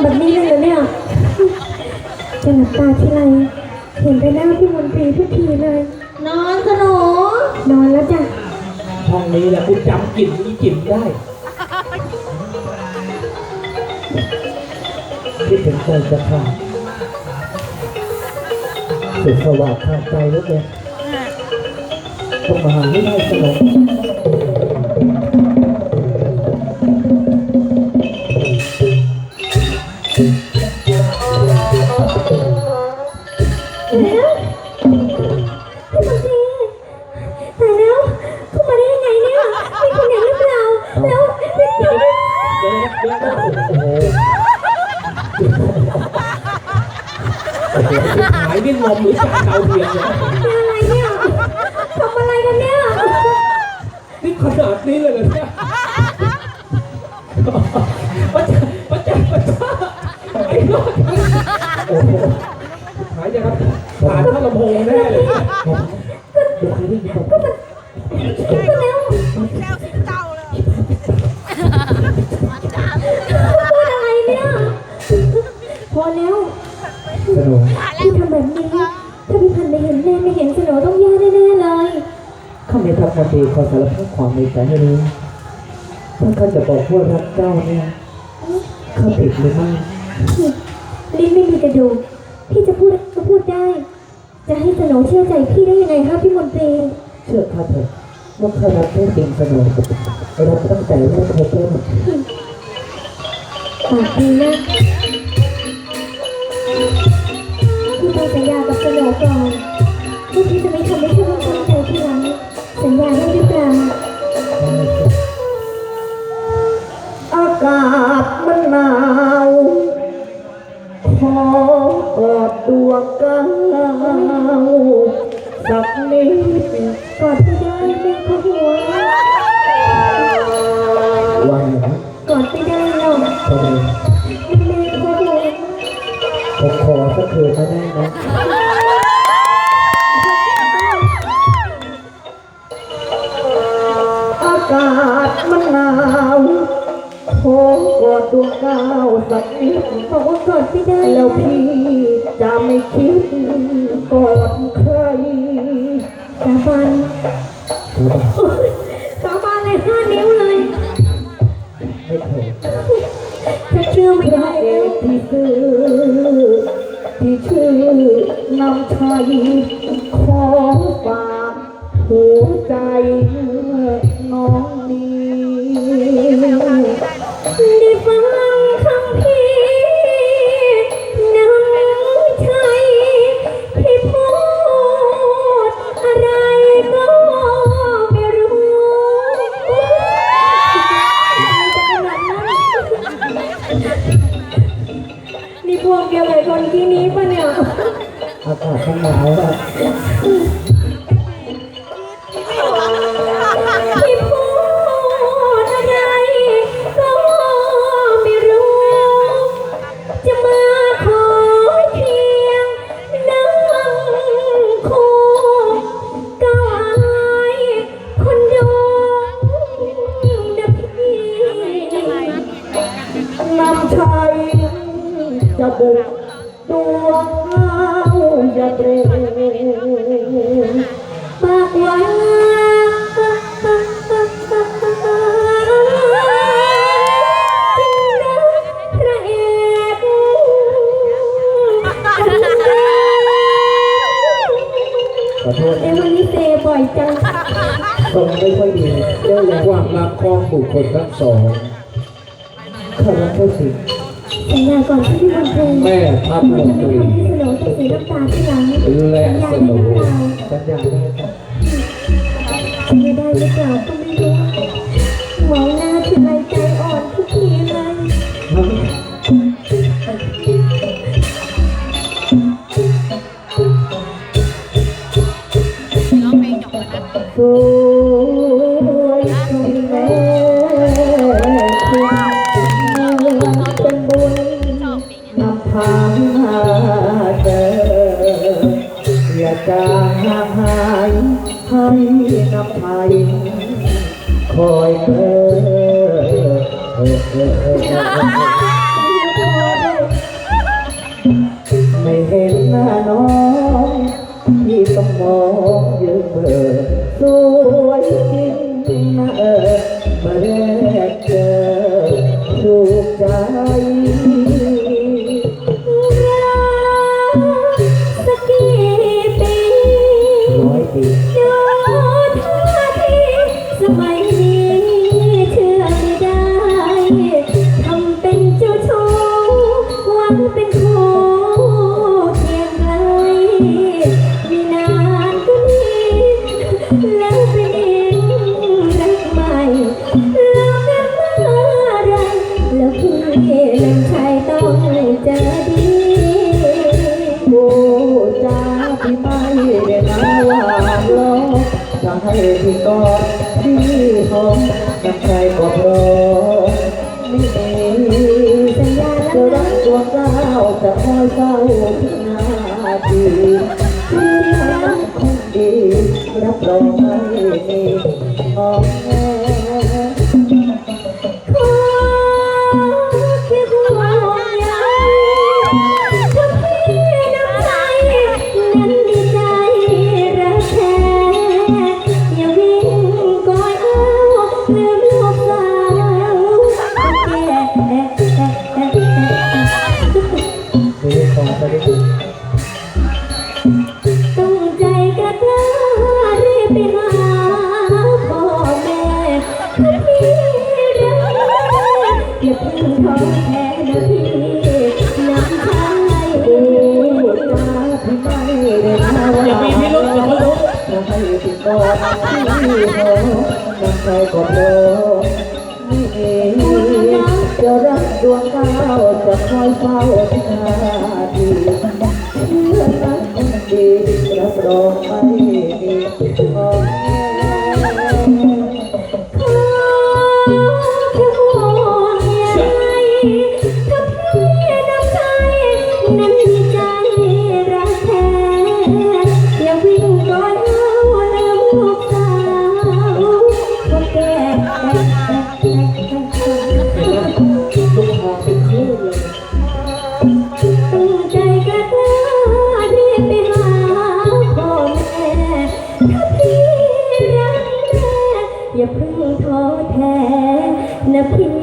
ำแบบนี้เลยเหรอเนี่ยจะหลับตาทีไรเห็นไปหน้าพี่มนตรีทุกทีเลย นอนสนอนอนแล้วจ้ะห้องนี้แหละคุณจำกลิ่นอีจิ๋มได้คิดถึงใจจะขาดสุดสว่างขาดใจเหลือเกินต้องมาหาไม่ได้สนอง เดี๋ยวเดี๋ยวโอ้โหหายนี่งมหรือจานดาเทียมเนี่ยอะไรเนี่ยทำอะไรกันเนี่ยนี่ขนาดนี้เลยเหรอเนี่ยป้าจ๋าป้าจ๋าป้าจ๋าไอ้รอดโอ้โหหายยังครับผ่านพระลำโพงแน่เลย พี่ทำแบบนี้ ถ้าพี่พันธุ์ไม่เห็นแน่ไม่เห็นสนอต้องแย่แน่ๆเลย ข้าไม่ทักมาตีขอสารภาพความในใจให้รู้ถ้าข้าจะบอกว่ารักเจ้าเนี่ยข้าผิดหรือไม่ลิ้นไม่มีกระดูกพี่จะพูดก็พูดได้ จะให้สนองเชื่อใจพี่ได้ยังไงคะพี่มนตรี เชื่อข้าเถอะว่าข้ารักแท้จริงสนุกรักตั้งแต่แรกพบเจอปากดีนะ ก่อนว่าพี่จะไม่ทำให้พี่ต้องตั้งใจทีหลังสัญญาได้หรือเปล่าอากาศมันหนาวขอกอดดวกาวสักนิดกอดไม่ได้แม่เขาหัวว่าไงครับกอดไม่ได้หรอกทำไมแม่เขาหัวผมขอสักคืนก็ได้นะ ขอกอดดวงดาวสักนิดบอกว่ากอดไม่ได้แล้วพี่จะไม่คิดกอดใครสาบานสาบานเลยห้านิ้วเลยไม่เคยจะเชื่อไม่พระได้เอแล้วกที่ซื้อที่ชื่อนำชัยขอฝากหัวใจน้องนี้ ได้ฟังคำพี่น้ำชัยที่พูดอะไรก็ไม่รู้นี่พวกเดียวกับคนที่นี้ปะเนี่ย อากาศมันหนาวอะ ดวงดาวอย่าเตรงปากหวานจริงนะพระเอกขอโทษเอ้วันนี้เซบ่อยจัง ทรงไม่ค่อยดีเรื่องแรงความรักของบุคคลทั้งสองข้ารักแค่สิ่ง สัญญาก่อนที่พี่วันเพลแม่ทัพมันมจะนไม่ตรีสนองต้องเสียน้ำตาที่หลังและสัญญาได้หรือเปล่าสัญญาได้ครับสัญญาได้หรือเปล่าก็ไม่รู้ น้ำไทยคอยเพ้อไม่เห็นหน้าน้อง ที่ไม่ได้นาวางลกจะให้ที่กอดที่หอมกับใครก็พรอมไม่เองสัญญาจะรักตัวเจ้าจะคอยเฝ้าทุกนาทีที่รักคนดีรับรองไม่มีออแน่ นักหนารีบไปหาพ่อแม่นะพี่รักอย่าเพิ่งท้อแท้นะพี่น้ำตาไหลเอ่ยมาทำไมเราอย่ามีพิรุธอย่ามาลุกจะให้ติดต่อที่โน้ำใจก็โตนี่เองจะรักดวงดาวจะคอยเฝ้าที่นาดี Thank you. Gracias.